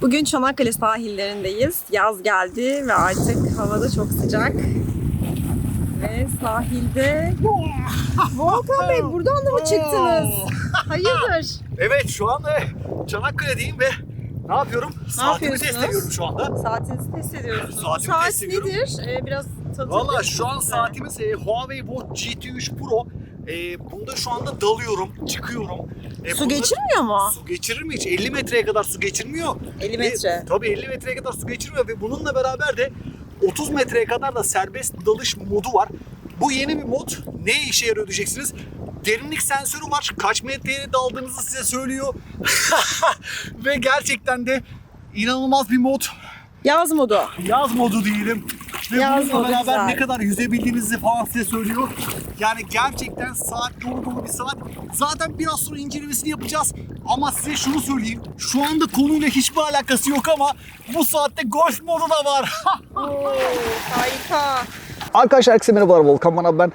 Bugün Çanakkale sahillerindeyiz. Yaz geldi ve artık havada çok sıcak. Ve sahilde... Volkan Bey buradan da mı çıktınız? Hayırdır? Evet şu anda Çanakkale'deyim ve ne yapıyorum? Saatimi test ediyorum şu anda. Saatinizi test ediyorsunuz. Saatimi Saat test ediyorum. nedir? Ee, biraz tanıtabilir Valla şu an misiniz? saatimiz e, Huawei Watch GT3 Pro. E, bunda şu anda dalıyorum, çıkıyorum. E, Su geçirmiyor mu? Su geçirir mi hiç? 50 metreye kadar su geçirmiyor. 50 Ve- metre. tabii 50 metreye kadar su geçirmiyor ve bununla beraber de 30 metreye kadar da serbest dalış modu var. Bu yeni bir mod. Ne işe yarıyor diyeceksiniz. Derinlik sensörü var. Kaç metreye daldığınızı size söylüyor. ve gerçekten de inanılmaz bir mod. Yaz modu. Yaz modu diyelim. Ve Yaz bununla modu beraber güzel. ne kadar yüzebildiğinizi falan size söylüyor. Yani gerçekten saat dolu dolu bir saat. Zaten biraz sonra incelemesini yapacağız. Ama size şunu söyleyeyim. Şu anda konuyla hiçbir alakası yok ama bu saatte golf modu da var. Oo, harika. Arkadaşlar herkese merhabalar Volkan bana ben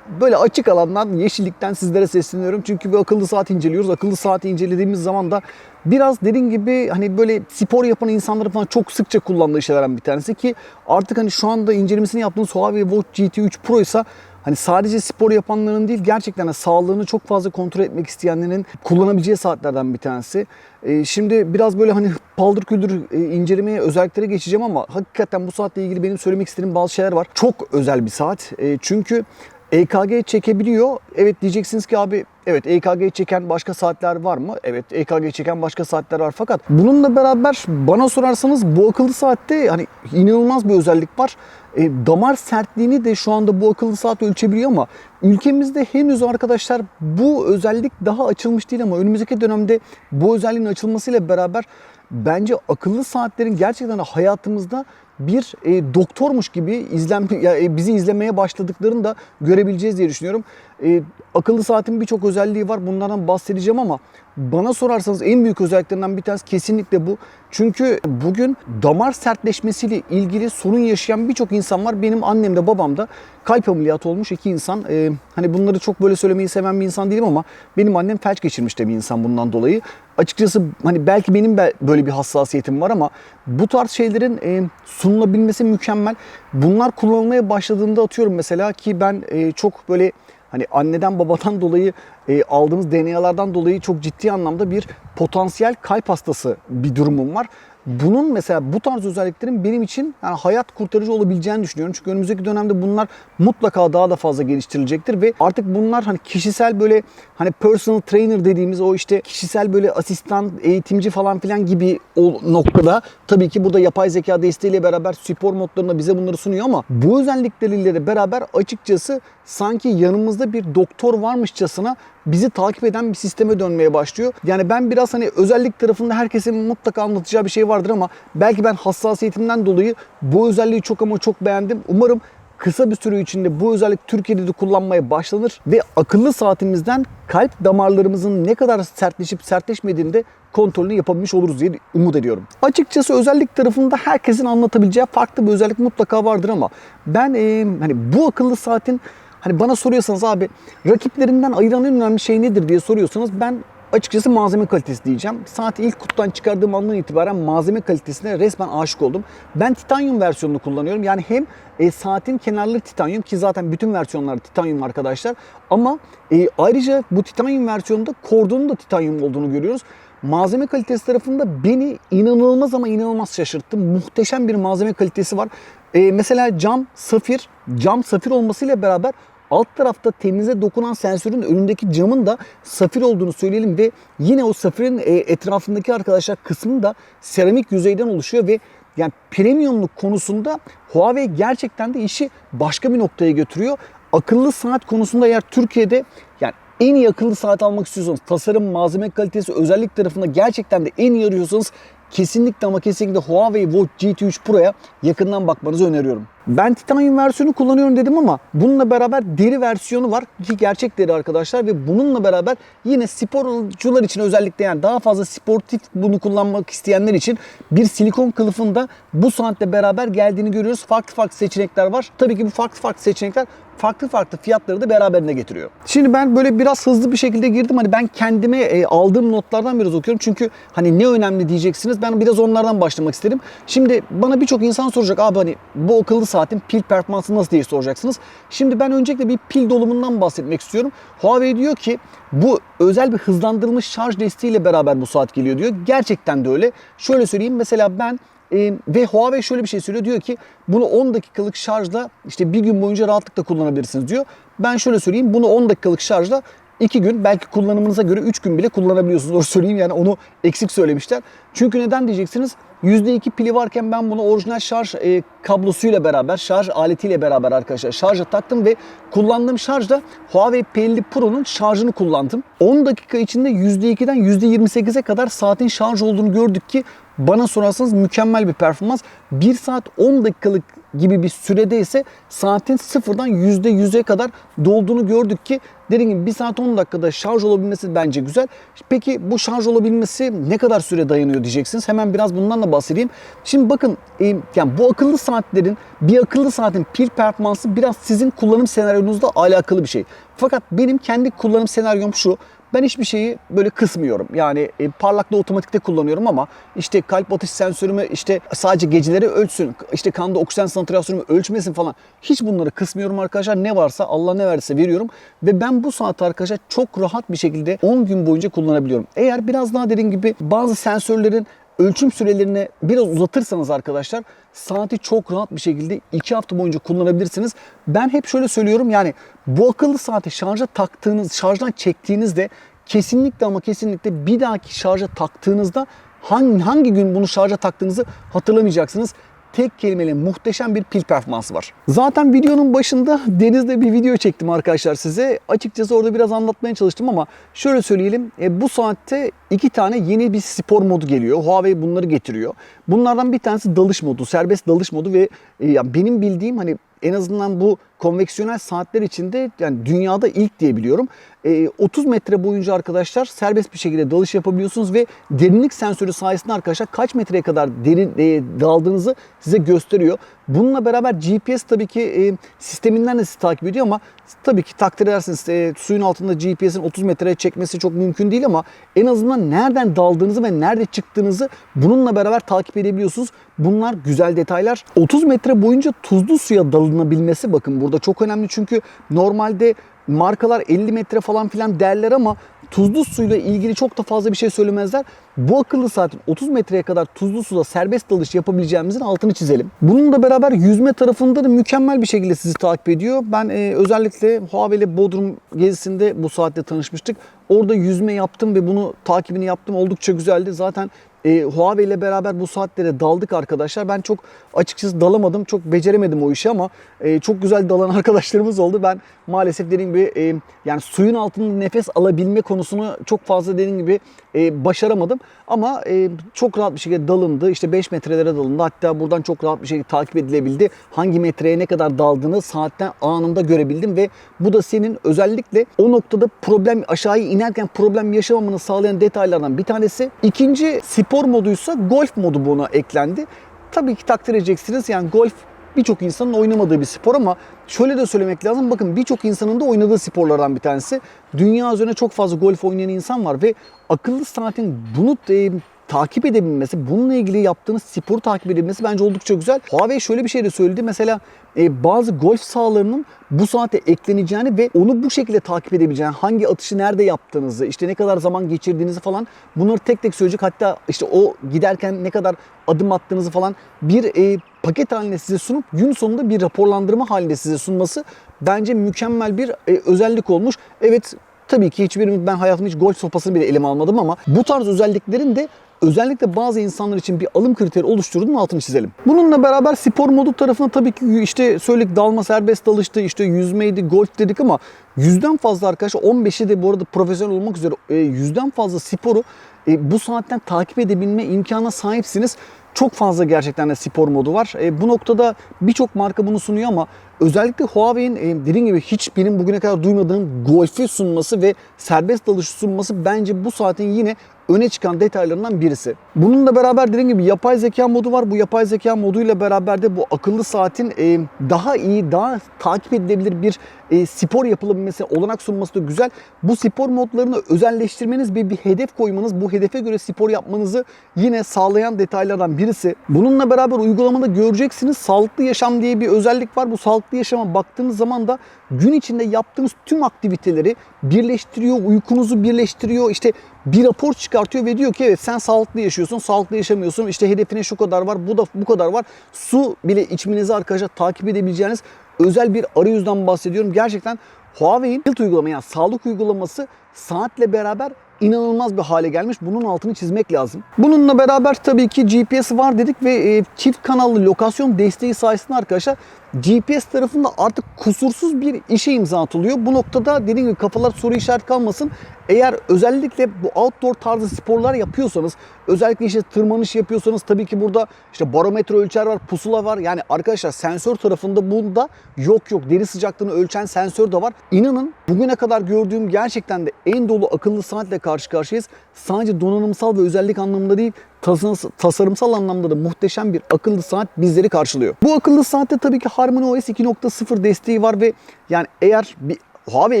böyle açık alandan yeşillikten sizlere sesleniyorum. Çünkü bir akıllı saat inceliyoruz. Akıllı saati incelediğimiz zaman da biraz dediğim gibi hani böyle spor yapan insanların falan çok sıkça kullandığı şeylerden bir tanesi ki artık hani şu anda incelemesini yaptığımız Huawei Watch GT3 Pro ise Hani sadece spor yapanların değil gerçekten de sağlığını çok fazla kontrol etmek isteyenlerin kullanabileceği saatlerden bir tanesi. Ee, şimdi biraz böyle hani paldır küldür e, incelemeye özelliklere geçeceğim ama hakikaten bu saatle ilgili benim söylemek istediğim bazı şeyler var. Çok özel bir saat. E, çünkü EKG çekebiliyor. Evet diyeceksiniz ki abi evet EKG çeken başka saatler var mı? Evet EKG çeken başka saatler var fakat bununla beraber bana sorarsanız bu akıllı saatte hani inanılmaz bir özellik var. E, damar sertliğini de şu anda bu akıllı saat ölçebiliyor ama ülkemizde henüz arkadaşlar bu özellik daha açılmış değil ama önümüzdeki dönemde bu özelliğin açılmasıyla beraber bence akıllı saatlerin gerçekten hayatımızda bir e, doktormuş gibi izlen ya, e, bizi izlemeye başladıklarını da görebileceğiz diye düşünüyorum. E, akıllı saatin birçok özelliği var. Bunlardan bahsedeceğim ama bana sorarsanız en büyük özelliklerinden bir tanesi kesinlikle bu. Çünkü bugün damar sertleşmesiyle ilgili sorun yaşayan birçok insan var. Benim annem de babam da kalp ameliyatı olmuş iki insan. E, hani bunları çok böyle söylemeyi seven bir insan değilim ama benim annem felç geçirmiş de bir insan bundan dolayı. Açıkçası hani belki benim be- böyle bir hassasiyetim var ama bu tarz şeylerin e, sunulabilmesi mükemmel. Bunlar kullanılmaya başladığında atıyorum mesela ki ben e, çok böyle hani anneden babadan dolayı e, aldığımız DNA'lardan dolayı çok ciddi anlamda bir potansiyel kalp hastası bir durumum var. Bunun mesela bu tarz özelliklerin benim için yani hayat kurtarıcı olabileceğini düşünüyorum. Çünkü önümüzdeki dönemde bunlar mutlaka daha da fazla geliştirilecektir ve artık bunlar hani kişisel böyle hani personal trainer dediğimiz o işte kişisel böyle asistan, eğitimci falan filan gibi o noktada tabii ki burada yapay zeka desteğiyle beraber spor modlarında bize bunları sunuyor ama bu özellikleriyle de beraber açıkçası sanki yanımızda bir doktor varmışçasına bizi takip eden bir sisteme dönmeye başlıyor. Yani ben biraz hani özellik tarafında herkesin mutlaka anlatacağı bir şey vardır ama belki ben hassasiyetimden dolayı bu özelliği çok ama çok beğendim. Umarım kısa bir süre içinde bu özellik Türkiye'de de kullanmaya başlanır ve akıllı saatimizden kalp damarlarımızın ne kadar sertleşip sertleşmediğini de kontrolünü yapabilmiş oluruz diye umut ediyorum. Açıkçası özellik tarafında herkesin anlatabileceği farklı bir özellik mutlaka vardır ama ben e, hani bu akıllı saatin Hani bana soruyorsanız abi rakiplerinden ayıran en önemli şey nedir diye soruyorsanız ben açıkçası malzeme kalitesi diyeceğim. Saati ilk kutudan çıkardığım andan itibaren malzeme kalitesine resmen aşık oldum. Ben titanyum versiyonunu kullanıyorum. Yani hem e, saatin kenarları titanyum ki zaten bütün versiyonlar titanyum arkadaşlar. Ama e, ayrıca bu titanyum versiyonunda kordonun da titanyum olduğunu görüyoruz. Malzeme kalitesi tarafında beni inanılmaz ama inanılmaz şaşırttı. Muhteşem bir malzeme kalitesi var. E, mesela cam safir, cam safir olmasıyla beraber alt tarafta temize dokunan sensörün önündeki camın da safir olduğunu söyleyelim ve yine o safirin e, etrafındaki arkadaşlar kısmı da seramik yüzeyden oluşuyor ve yani premiumluk konusunda Huawei gerçekten de işi başka bir noktaya götürüyor. Akıllı saat konusunda eğer Türkiye'de yani en iyi akıllı saat almak istiyorsanız tasarım, malzeme kalitesi, özellik tarafında gerçekten de en iyi arıyorsanız kesinlikle ama kesinlikle Huawei Watch GT3 Pro'ya yakından bakmanızı öneriyorum. Ben titanyum versiyonu kullanıyorum dedim ama bununla beraber deri versiyonu var ki gerçek deri arkadaşlar ve bununla beraber yine sporcular için özellikle yani daha fazla sportif bunu kullanmak isteyenler için bir silikon kılıfında bu saatle beraber geldiğini görüyoruz. Farklı farklı seçenekler var. Tabii ki bu farklı farklı seçenekler farklı farklı fiyatları da beraberine getiriyor. Şimdi ben böyle biraz hızlı bir şekilde girdim. Hani ben kendime e, aldığım notlardan biraz okuyorum. Çünkü hani ne önemli diyeceksiniz. Ben biraz onlardan başlamak istedim. Şimdi bana birçok insan soracak abi hani bu akıllı saatin pil performansı nasıl diye soracaksınız. Şimdi ben öncelikle bir pil dolumundan bahsetmek istiyorum. Huawei diyor ki bu özel bir hızlandırılmış şarj desteğiyle beraber bu saat geliyor diyor. Gerçekten de öyle. Şöyle söyleyeyim mesela ben e, ve Huawei şöyle bir şey söylüyor. Diyor ki bunu 10 dakikalık şarjla işte bir gün boyunca rahatlıkla kullanabilirsiniz diyor. Ben şöyle söyleyeyim bunu 10 dakikalık şarjla 2 gün belki kullanımınıza göre 3 gün bile kullanabiliyorsunuz. Doğru söyleyeyim yani onu eksik söylemişler. Çünkü neden diyeceksiniz? %2 pili varken ben bunu orijinal şarj e, kablosuyla beraber, şarj aletiyle beraber arkadaşlar şarja taktım ve kullandığım şarjda Huawei P50 Pro'nun şarjını kullandım. 10 dakika içinde %2'den %28'e kadar saatin şarj olduğunu gördük ki bana sorarsanız mükemmel bir performans. 1 saat 10 dakikalık gibi bir sürede ise saatin sıfırdan %100'e kadar dolduğunu gördük ki dediğim gibi 1 saat 10 dakikada şarj olabilmesi bence güzel. Peki bu şarj olabilmesi ne kadar süre dayanıyor diyeceksiniz. Hemen biraz bundan da bahsedeyim. Şimdi bakın e, yani bu akıllı saatlerin bir akıllı saatin pil performansı biraz sizin kullanım senaryonuzla alakalı bir şey. Fakat benim kendi kullanım senaryom şu. Ben hiçbir şeyi böyle kısmıyorum. Yani e, parlaklığı otomatikte kullanıyorum ama işte kalp atış sensörümü işte sadece geceleri ölçsün. işte kanda oksijen santrasyonumu ölçmesin falan. Hiç bunları kısmıyorum arkadaşlar. Ne varsa Allah ne verirse veriyorum. Ve ben bu saati arkadaşlar çok rahat bir şekilde 10 gün boyunca kullanabiliyorum. Eğer biraz daha dediğim gibi bazı sensörlerin ölçüm sürelerini biraz uzatırsanız arkadaşlar saati çok rahat bir şekilde 2 hafta boyunca kullanabilirsiniz. Ben hep şöyle söylüyorum yani bu akıllı saati şarja taktığınız, şarjdan çektiğinizde kesinlikle ama kesinlikle bir dahaki şarja taktığınızda hangi, hangi gün bunu şarja taktığınızı hatırlamayacaksınız tek kelimeyle muhteşem bir pil performansı var. Zaten videonun başında Deniz'le bir video çektim arkadaşlar size. Açıkçası orada biraz anlatmaya çalıştım ama şöyle söyleyelim. E, bu saatte iki tane yeni bir spor modu geliyor. Huawei bunları getiriyor. Bunlardan bir tanesi dalış modu, serbest dalış modu ve e, ya benim bildiğim hani en azından bu konveksiyonel saatler içinde yani dünyada ilk diye biliyorum. E, 30 metre boyunca arkadaşlar serbest bir şekilde dalış yapabiliyorsunuz ve derinlik sensörü sayesinde arkadaşlar kaç metreye kadar derin e, daldığınızı size gösteriyor. Bununla beraber GPS tabii ki e, sisteminden de sizi takip ediyor ama tabii ki takdir edersiniz e, suyun altında GPS'in 30 metreye çekmesi çok mümkün değil ama en azından nereden daldığınızı ve nerede çıktığınızı bununla beraber takip edebiliyorsunuz. Bunlar güzel detaylar. 30 metre boyunca tuzlu suya dalınabilmesi bakın burada çok önemli çünkü normalde markalar 50 metre falan filan derler ama tuzlu suyla ilgili çok da fazla bir şey söylemezler. Bu akıllı saatin 30 metreye kadar tuzlu suda serbest dalış yapabileceğimizin altını çizelim. Bununla beraber yüzme tarafında da mükemmel bir şekilde sizi takip ediyor. Ben e, özellikle Huawei ile Bodrum gezisinde bu saatte tanışmıştık. Orada yüzme yaptım ve bunu takibini yaptım. Oldukça güzeldi. Zaten e, Huawei ile beraber bu saatlere daldık arkadaşlar. Ben çok açıkçası dalamadım. Çok beceremedim o işi ama e, çok güzel dalan arkadaşlarımız oldu. Ben maalesef dediğim gibi e, yani suyun altında nefes alabilme konusunu çok fazla dediğim gibi e, başaramadım. Ama e, çok rahat bir şekilde dalındı. İşte 5 metrelere dalındı. Hatta buradan çok rahat bir şekilde takip edilebildi. Hangi metreye ne kadar daldığını saatten anında görebildim ve bu da senin özellikle o noktada problem aşağıya inerken problem yaşamamanı sağlayan detaylardan bir tanesi. İkinci spor moduysa golf modu buna eklendi. Tabii ki takdir edeceksiniz yani golf birçok insanın oynamadığı bir spor ama şöyle de söylemek lazım. Bakın birçok insanın da oynadığı sporlardan bir tanesi. Dünya üzerine çok fazla golf oynayan insan var ve akıllı saatin bunu e, takip edebilmesi, bununla ilgili yaptığınız sporu takip edebilmesi bence oldukça güzel. Huawei şöyle bir şey de söyledi. Mesela e, bazı golf sahalarının bu saate ekleneceğini ve onu bu şekilde takip edebileceğini, hangi atışı nerede yaptığınızı, işte ne kadar zaman geçirdiğinizi falan bunları tek tek söyleyecek. Hatta işte o giderken ne kadar adım attığınızı falan bir e, paket halinde size sunup gün sonunda bir raporlandırma halinde size sunması bence mükemmel bir e, özellik olmuş. Evet tabii ki hiçbirimiz ben hayatımda hiç golf sopasını bile elime almadım ama bu tarz özelliklerin de özellikle bazı insanlar için bir alım kriteri oluşturduğunun altını çizelim. Bununla beraber spor modu tarafına tabii ki işte söyledik dalma serbest dalıştı, işte yüzmeydi, golf dedik ama yüzden fazla arkadaşlar 15'i de bu arada profesyonel olmak üzere e, yüzden fazla sporu e, bu saatten takip edebilme imkanına sahipsiniz. çok fazla gerçekten de spor modu var. E, bu noktada birçok marka bunu sunuyor ama özellikle Huawei'in e, dediğim gibi hiç benim bugüne kadar duymadığım Golf'i sunması ve serbest dalış sunması bence bu saatin yine öne çıkan detaylarından birisi. Bununla beraber dediğim gibi yapay zeka modu var. Bu yapay zeka moduyla beraber de bu akıllı saatin e, daha iyi, daha takip edilebilir bir e, spor yapılabilmesi, olanak sunması da güzel. Bu spor modlarını özelleştirmeniz ve bir hedef koymanız, bu hedefe göre spor yapmanızı yine sağlayan detaylardan birisi. Bununla beraber uygulamada göreceksiniz sağlıklı yaşam diye bir özellik var. Bu sağlıklı yaşama baktığınız zaman da gün içinde yaptığınız tüm aktiviteleri birleştiriyor, uykunuzu birleştiriyor. İşte bir rapor çıkartıyor ve diyor ki evet sen sağlıklı yaşıyorsun, sağlıklı yaşamıyorsun. İşte hedefine şu kadar var, bu da bu kadar var. Su bile içmenizi arkadaşlar takip edebileceğiniz özel bir arayüzden bahsediyorum. Gerçekten Huawei'in Health uygulaması yani sağlık uygulaması saatle beraber inanılmaz bir hale gelmiş. Bunun altını çizmek lazım. Bununla beraber tabii ki GPS var dedik ve e, çift kanallı lokasyon desteği sayesinde arkadaşlar GPS tarafında artık kusursuz bir işe imza atılıyor. Bu noktada dediğim gibi kafalar soru işareti kalmasın. Eğer özellikle bu outdoor tarzı sporlar yapıyorsanız, özellikle işte tırmanış yapıyorsanız tabii ki burada işte barometre ölçer var, pusula var. Yani arkadaşlar sensör tarafında bunda yok yok. Deri sıcaklığını ölçen sensör de var. İnanın bugüne kadar gördüğüm gerçekten de en dolu akıllı saatle karşı karşıyayız. Sadece donanımsal ve özellik anlamında değil, tas- tasarımsal anlamda da muhteşem bir akıllı saat bizleri karşılıyor. Bu akıllı saatte tabii ki HarmonyOS 2.0 desteği var ve yani eğer bir Huawei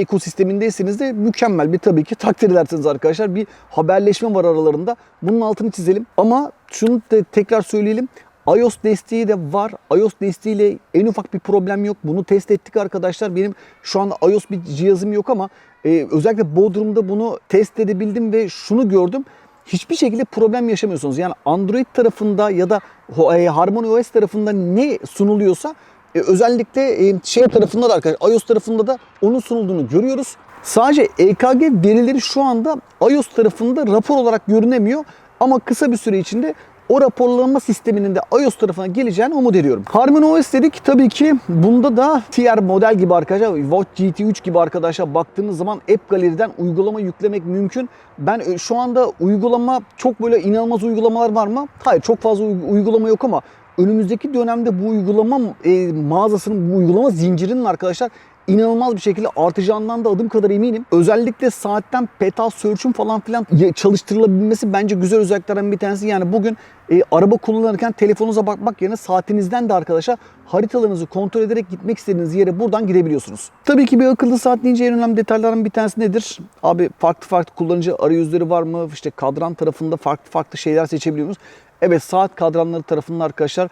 ekosistemindeyseniz de mükemmel bir tabii ki takdir edersiniz arkadaşlar. Bir haberleşme var aralarında. Bunun altını çizelim. Ama şunu da tekrar söyleyelim. iOS desteği de var. iOS desteğiyle en ufak bir problem yok. Bunu test ettik arkadaşlar. Benim şu anda iOS bir cihazım yok ama e, özellikle Bodrum'da bunu test edebildim ve şunu gördüm hiçbir şekilde problem yaşamıyorsunuz. Yani Android tarafında ya da e, HarmonyOS tarafında ne sunuluyorsa e, özellikle e, şey tarafında da arkadaşlar iOS tarafında da onun sunulduğunu görüyoruz. Sadece EKG verileri şu anda iOS tarafında rapor olarak görünemiyor ama kısa bir süre içinde o raporlama sisteminin de iOS tarafına geleceğini umut ediyorum. HarmonyOS dedik tabii ki bunda da TR model gibi arkadaşlar Watch GT3 gibi arkadaşlar baktığınız zaman App Gallery'den uygulama yüklemek mümkün. Ben e, şu anda uygulama çok böyle inanılmaz uygulamalar var mı? Hayır çok fazla uygulama yok ama önümüzdeki dönemde bu uygulama e, mağazasının, bu uygulama zincirinin arkadaşlar inanılmaz bir şekilde artacağından da adım kadar eminim. Özellikle saatten petal search'ün falan filan çalıştırılabilmesi bence güzel özelliklerden bir tanesi. Yani bugün e, araba kullanırken telefonunuza bakmak yerine saatinizden de arkadaşlar haritalarınızı kontrol ederek gitmek istediğiniz yere buradan gidebiliyorsunuz. Tabii ki bir akıllı saat deyince en önemli detaylardan bir tanesi nedir? Abi farklı farklı kullanıcı arayüzleri var mı? İşte kadran tarafında farklı farklı şeyler seçebiliyor musunuz? Evet saat kadranları tarafında arkadaşlar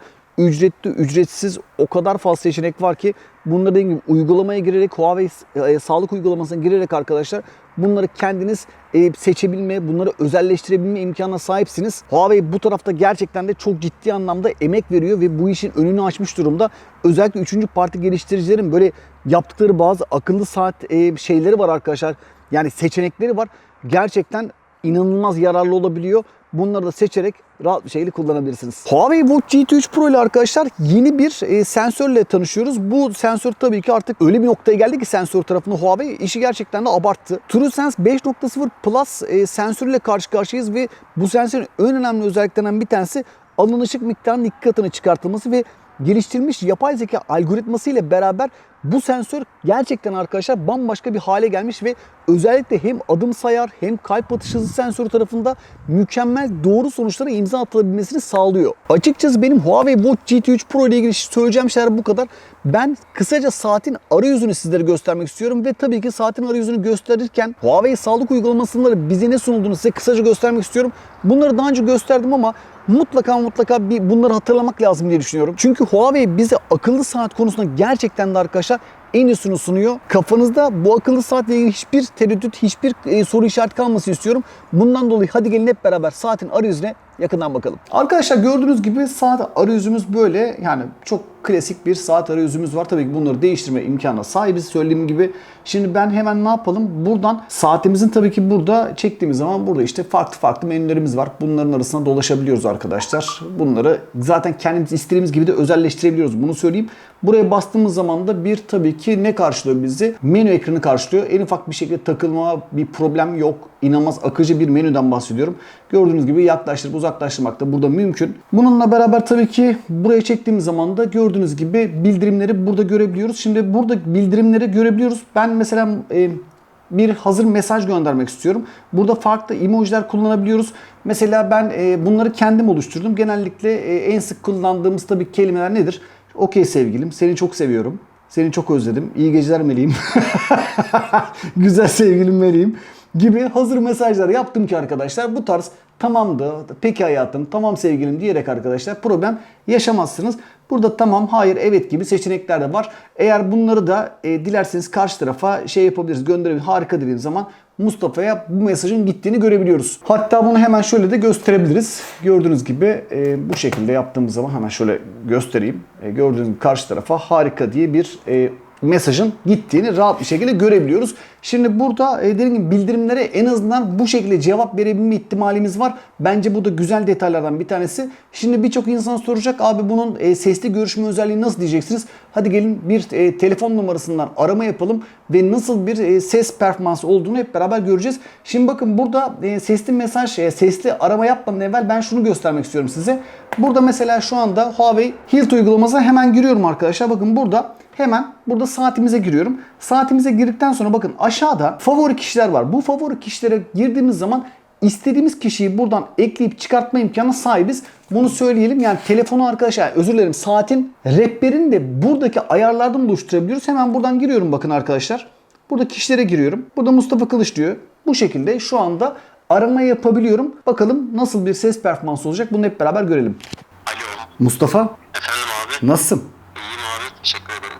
ücretli, ücretsiz o kadar fazla seçenek var ki bunları dediğim gibi uygulamaya girerek Huawei e, sağlık uygulamasına girerek arkadaşlar bunları kendiniz e, seçebilme, bunları özelleştirebilme imkanına sahipsiniz. Huawei bu tarafta gerçekten de çok ciddi anlamda emek veriyor ve bu işin önünü açmış durumda. Özellikle 3. parti geliştiricilerin böyle yaptıkları bazı akıllı saat e, şeyleri var arkadaşlar. Yani seçenekleri var. Gerçekten inanılmaz yararlı olabiliyor. Bunları da seçerek rahat bir şekilde kullanabilirsiniz. Huawei Watch GT3 Pro ile arkadaşlar yeni bir e, sensörle tanışıyoruz. Bu sensör tabii ki artık öyle bir noktaya geldi ki sensör tarafında Huawei işi gerçekten de abarttı. TrueSense 5.0 Plus e, sensörüyle karşı karşıyayız ve bu sensörün en önemli özelliklerinden bir tanesi alınan ışık miktarının iki çıkartılması ve geliştirilmiş yapay zeka algoritması ile beraber bu sensör gerçekten arkadaşlar bambaşka bir hale gelmiş ve özellikle hem adım sayar hem kalp atış hızı sensörü tarafında mükemmel doğru sonuçlara imza atılabilmesini sağlıyor. Açıkçası benim Huawei Watch GT3 Pro ile ilgili söyleyeceğim şeyler bu kadar. Ben kısaca saatin arayüzünü sizlere göstermek istiyorum ve tabii ki saatin arayüzünü gösterirken Huawei sağlık uygulamasında bize ne sunulduğunu size kısaca göstermek istiyorum. Bunları daha önce gösterdim ama mutlaka mutlaka bir bunları hatırlamak lazım diye düşünüyorum. Çünkü Huawei bize akıllı saat konusunda gerçekten de arkadaşlar en iyisini sunuyor. Kafanızda bu akıllı saatle ilgili hiçbir tereddüt, hiçbir e, soru işareti kalmasını istiyorum. Bundan dolayı hadi gelin hep beraber saatin arayüzüne yakından bakalım. Arkadaşlar gördüğünüz gibi saat arayüzümüz böyle. Yani çok klasik bir saat arayüzümüz var. Tabii ki bunları değiştirme imkanına sahibiz söylediğim gibi. Şimdi ben hemen ne yapalım? Buradan saatimizin tabii ki burada çektiğimiz zaman burada işte farklı farklı menülerimiz var. Bunların arasında dolaşabiliyoruz arkadaşlar. Bunları zaten kendimiz istediğimiz gibi de özelleştirebiliyoruz. Bunu söyleyeyim. Buraya bastığımız zaman da bir tabii ki ne karşılıyor bizi? Menü ekranı karşılıyor. En ufak bir şekilde takılma, bir problem yok inanılmaz akıcı bir menüden bahsediyorum. Gördüğünüz gibi yaklaştırıp uzaklaştırmak da burada mümkün. Bununla beraber tabii ki buraya çektiğimiz zaman da gördüğünüz gibi bildirimleri burada görebiliyoruz. Şimdi burada bildirimleri görebiliyoruz. Ben mesela e, bir hazır mesaj göndermek istiyorum. Burada farklı emojiler kullanabiliyoruz. Mesela ben e, bunları kendim oluşturdum. Genellikle e, en sık kullandığımız tabii kelimeler nedir? Okey sevgilim, seni çok seviyorum. Seni çok özledim. İyi geceler meleğim. Güzel sevgilim meleğim gibi hazır mesajlar yaptım ki arkadaşlar bu tarz tamamdı, peki hayatım, tamam sevgilim diyerek arkadaşlar problem yaşamazsınız. Burada tamam, hayır, evet gibi seçenekler de var. Eğer bunları da e, dilerseniz karşı tarafa şey yapabiliriz, gönderebiliriz. Harika dediğim zaman Mustafa'ya bu mesajın gittiğini görebiliyoruz. Hatta bunu hemen şöyle de gösterebiliriz. Gördüğünüz gibi e, bu şekilde yaptığımız zaman hemen şöyle göstereyim. E, gördüğünüz gibi karşı tarafa harika diye bir e, mesajın gittiğini rahat bir şekilde görebiliyoruz. Şimdi burada e, dediğim gibi bildirimlere en azından bu şekilde cevap verebilme ihtimalimiz var. Bence bu da güzel detaylardan bir tanesi. Şimdi birçok insan soracak abi bunun e, sesli görüşme özelliği nasıl diyeceksiniz? Hadi gelin bir e, telefon numarasından arama yapalım ve nasıl bir e, ses performansı olduğunu hep beraber göreceğiz. Şimdi bakın burada e, sesli mesaj, e, sesli arama yapmadan evvel ben şunu göstermek istiyorum size. Burada mesela şu anda Huawei Hilt uygulamasına hemen giriyorum arkadaşlar. Bakın burada hemen burada saatimize giriyorum. Saatimize girdikten sonra bakın aşağıda favori kişiler var. Bu favori kişilere girdiğimiz zaman istediğimiz kişiyi buradan ekleyip çıkartma imkanı sahibiz. Bunu söyleyelim. Yani telefonu arkadaşlar özür dilerim saatin rehberini de buradaki ayarlardan oluşturabiliyoruz. Hemen buradan giriyorum bakın arkadaşlar. Burada kişilere giriyorum. Burada Mustafa Kılıç diyor. Bu şekilde şu anda arama yapabiliyorum. Bakalım nasıl bir ses performansı olacak bunu hep beraber görelim. Alo. Mustafa Efendim abi. nasılsın?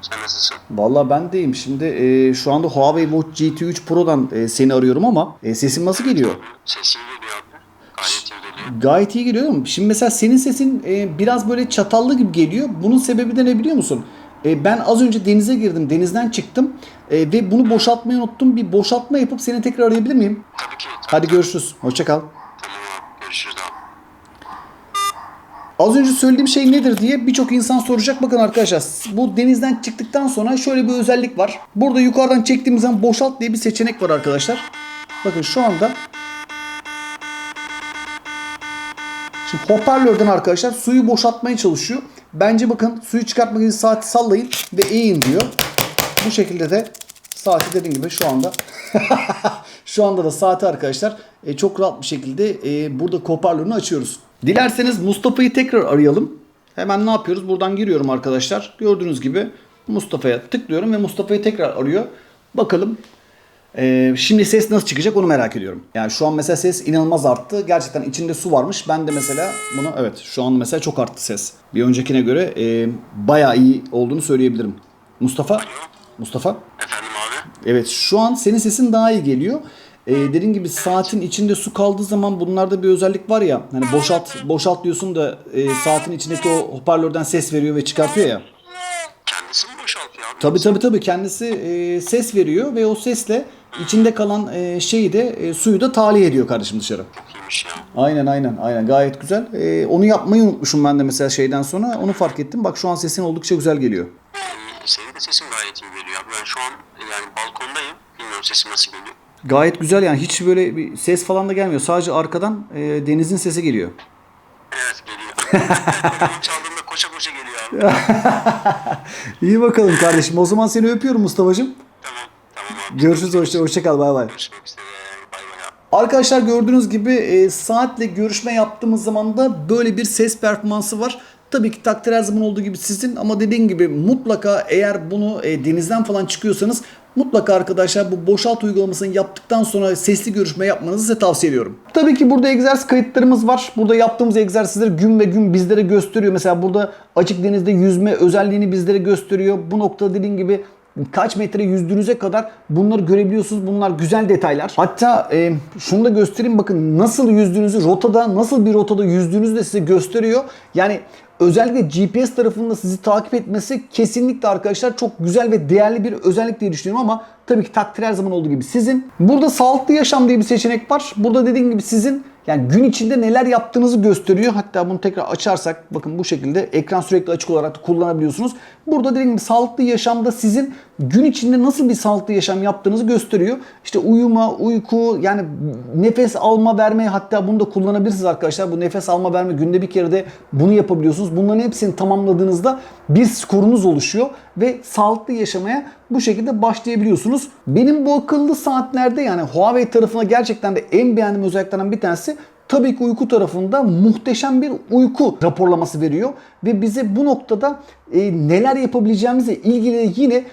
Sen nasılsın? Vallahi ben deyim. Şimdi e, şu anda Huawei Watch GT3 Pro'dan e, seni arıyorum ama e, sesin nasıl geliyor? Sesin geliyor abi. Gayet iyi geliyor. Gayet iyi geliyor? Şimdi mesela senin sesin e, biraz böyle çatallı gibi geliyor. Bunun sebebi de ne biliyor musun? E, ben az önce denize girdim. Denizden çıktım. E, ve bunu boşaltmayı unuttum. Bir boşaltma yapıp seni tekrar arayabilir miyim? Tabii ki. Hadi görüşürüz. Hoşça kal. Tamam. Görüşürüz abi. Az önce söylediğim şey nedir diye birçok insan soracak. Bakın arkadaşlar bu denizden çıktıktan sonra şöyle bir özellik var. Burada yukarıdan çektiğimiz zaman boşalt diye bir seçenek var arkadaşlar. Bakın şu anda Şimdi hoparlörden arkadaşlar suyu boşaltmaya çalışıyor. Bence bakın suyu çıkartmak için saati sallayın ve eğin diyor. Bu şekilde de saati dediğim gibi şu anda şu anda da saati arkadaşlar e, çok rahat bir şekilde e, burada hoparlörünü açıyoruz. Dilerseniz Mustafa'yı tekrar arayalım. Hemen ne yapıyoruz? Buradan giriyorum arkadaşlar. Gördüğünüz gibi Mustafa'ya tıklıyorum ve Mustafa'yı tekrar arıyor. Bakalım ee, şimdi ses nasıl çıkacak onu merak ediyorum. Yani şu an mesela ses inanılmaz arttı. Gerçekten içinde su varmış. Ben de mesela bunu evet şu an mesela çok arttı ses. Bir öncekine göre e, bayağı iyi olduğunu söyleyebilirim. Mustafa? Mustafa? Efendim. Evet şu an senin sesin daha iyi geliyor. Ee, dediğim gibi saatin içinde su kaldığı zaman bunlarda bir özellik var ya. Hani boşalt boşalt diyorsun da e, saatin içindeki o hoparlörden ses veriyor ve çıkartıyor ya. Kendisi mi boşaltıyor abi? Tabii tabii tabii kendisi e, ses veriyor ve o sesle içinde kalan e, şeyi de e, suyu da tahliye ediyor kardeşim dışarı. Çok iyiymiş ya. Aynen aynen aynen gayet güzel. E, onu yapmayı unutmuşum ben de mesela şeyden sonra onu fark ettim. Bak şu an sesin oldukça güzel geliyor. Ee, senin de sesin gayet iyi geliyor abi. Ben şu an yani balkondayım. Bilmiyorum sesim nasıl geliyor. Gayet güzel yani hiç böyle bir ses falan da gelmiyor. Sadece arkadan e, denizin sesi geliyor. Evet geliyor. Çaldığımda koşa koşa geliyor abi. İyi bakalım kardeşim. O zaman seni öpüyorum Mustafa'cığım. Tamam. Tamam abi. Görüşürüz hoşça, hoşça kal bay bay. Görüşmek üzere. Arkadaşlar gördüğünüz gibi e, saatle görüşme yaptığımız zaman da böyle bir ses performansı var. Tabii ki takdir her zaman olduğu gibi sizin ama dediğim gibi mutlaka eğer bunu e, denizden falan çıkıyorsanız mutlaka arkadaşlar bu boşalt uygulamasını yaptıktan sonra sesli görüşme yapmanızı size tavsiye ediyorum. Tabii ki burada egzersiz kayıtlarımız var. Burada yaptığımız egzersizleri gün ve gün bizlere gösteriyor. Mesela burada açık denizde yüzme özelliğini bizlere gösteriyor. Bu noktada dediğim gibi kaç metre yüzdüğünüze kadar bunları görebiliyorsunuz. Bunlar güzel detaylar. Hatta e, şunu da göstereyim bakın nasıl yüzdüğünüzü rotada nasıl bir rotada yüzdüğünüzü de size gösteriyor. Yani özellikle GPS tarafında sizi takip etmesi kesinlikle arkadaşlar çok güzel ve değerli bir özellik diye düşünüyorum ama tabii ki takdir her zaman olduğu gibi sizin. Burada sağlıklı yaşam diye bir seçenek var. Burada dediğim gibi sizin Yani gün içinde neler yaptığınızı gösteriyor. Hatta bunu tekrar açarsak bakın bu şekilde ekran sürekli açık olarak kullanabiliyorsunuz. Burada dediğim gibi sağlıklı yaşamda sizin gün içinde nasıl bir sağlıklı yaşam yaptığınızı gösteriyor. İşte uyuma, uyku, yani nefes alma verme hatta bunu da kullanabilirsiniz arkadaşlar. Bu nefes alma verme günde bir kere de bunu yapabiliyorsunuz. Bunların hepsini tamamladığınızda bir skorunuz oluşuyor ve sağlıklı yaşamaya bu şekilde başlayabiliyorsunuz. Benim bu akıllı saatlerde yani Huawei tarafına gerçekten de en beğendiğim özelliklerden bir tanesi tabii ki uyku tarafında muhteşem bir uyku raporlaması veriyor ve bize bu noktada e, neler yapabileceğimizle ilgili yine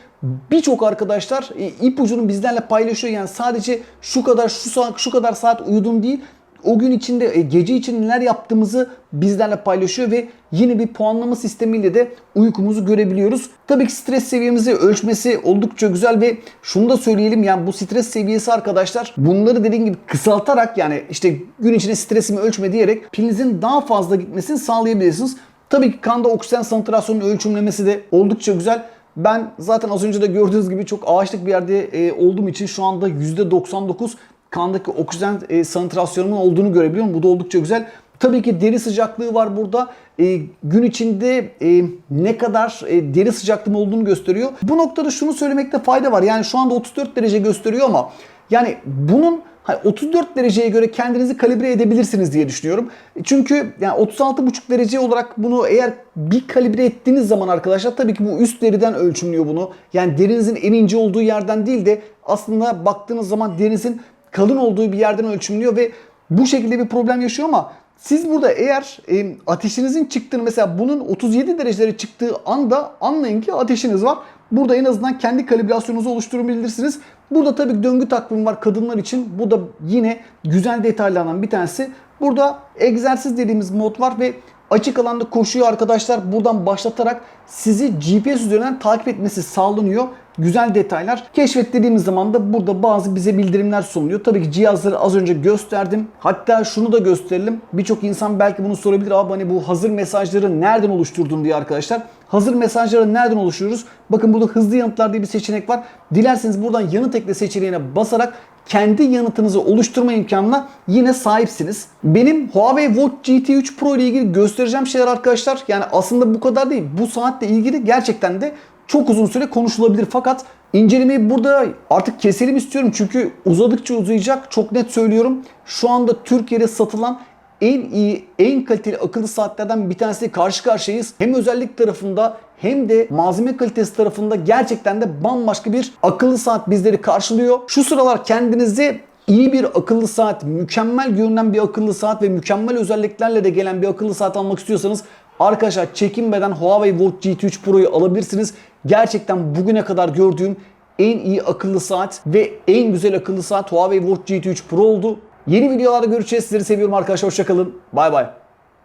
birçok arkadaşlar e, ipucunu bizlerle paylaşıyor. Yani sadece şu kadar şu saat şu kadar saat uyudum değil o gün içinde e, gece için neler yaptığımızı bizlerle paylaşıyor ve yine bir puanlama sistemiyle de uykumuzu görebiliyoruz. Tabii ki stres seviyemizi ölçmesi oldukça güzel ve şunu da söyleyelim yani bu stres seviyesi arkadaşlar bunları dediğim gibi kısaltarak yani işte gün içinde stresimi ölçme diyerek pilinizin daha fazla gitmesini sağlayabilirsiniz. Tabii ki kanda oksijen santrasyonunun ölçümlemesi de oldukça güzel. Ben zaten az önce de gördüğünüz gibi çok ağaçlık bir yerde e, olduğum için şu anda %99 kandaki oksijen e, santrasyonumun olduğunu görebiliyorum. Bu da oldukça güzel. Tabii ki deri sıcaklığı var burada. E, gün içinde e, ne kadar e, deri sıcaklığım olduğunu gösteriyor. Bu noktada şunu söylemekte fayda var. Yani şu anda 34 derece gösteriyor ama yani bunun hani 34 dereceye göre kendinizi kalibre edebilirsiniz diye düşünüyorum. Çünkü yani 36,5 derece olarak bunu eğer bir kalibre ettiğiniz zaman arkadaşlar tabii ki bu üst deriden ölçümlüyor bunu. Yani derinizin en ince olduğu yerden değil de aslında baktığınız zaman derinizin kalın olduğu bir yerden ölçümlüyor ve bu şekilde bir problem yaşıyor ama siz burada eğer e, ateşinizin çıktığını mesela bunun 37 derecelere çıktığı anda anlayın ki ateşiniz var. Burada en azından kendi kalibrasyonunuzu oluşturabilirsiniz. Burada tabii döngü takvimi var kadınlar için. Bu da yine güzel detaylardan bir tanesi. Burada egzersiz dediğimiz mod var ve açık alanda koşuyor arkadaşlar. Buradan başlatarak sizi GPS üzerinden takip etmesi sağlanıyor. Güzel detaylar. Keşfet dediğimiz zaman da burada bazı bize bildirimler sunuluyor. Tabii ki cihazları az önce gösterdim. Hatta şunu da gösterelim. Birçok insan belki bunu sorabilir. Abi hani bu hazır mesajları nereden oluşturdun diye arkadaşlar. Hazır mesajları nereden oluşturuyoruz? Bakın burada hızlı yanıtlar diye bir seçenek var. Dilerseniz buradan yanıt ekle seçeneğine basarak kendi yanıtınızı oluşturma imkanına yine sahipsiniz. Benim Huawei Watch GT3 Pro ile ilgili göstereceğim şeyler arkadaşlar yani aslında bu kadar değil. Bu saatle ilgili gerçekten de çok uzun süre konuşulabilir fakat incelemeyi burada artık keselim istiyorum çünkü uzadıkça uzayacak çok net söylüyorum. Şu anda Türkiye'de satılan en iyi, en kaliteli akıllı saatlerden bir tanesi karşı karşıyayız. Hem özellik tarafında hem de malzeme kalitesi tarafında gerçekten de bambaşka bir akıllı saat bizleri karşılıyor. Şu sıralar kendinize iyi bir akıllı saat, mükemmel görünen bir akıllı saat ve mükemmel özelliklerle de gelen bir akıllı saat almak istiyorsanız arkadaşlar çekinmeden Huawei Watch GT3 Pro'yu alabilirsiniz. Gerçekten bugüne kadar gördüğüm en iyi akıllı saat ve en güzel akıllı saat Huawei Watch GT3 Pro oldu. Yeni videolarda görüşeceğiz. Sizleri seviyorum arkadaşlar. Hoşçakalın. Bay bay.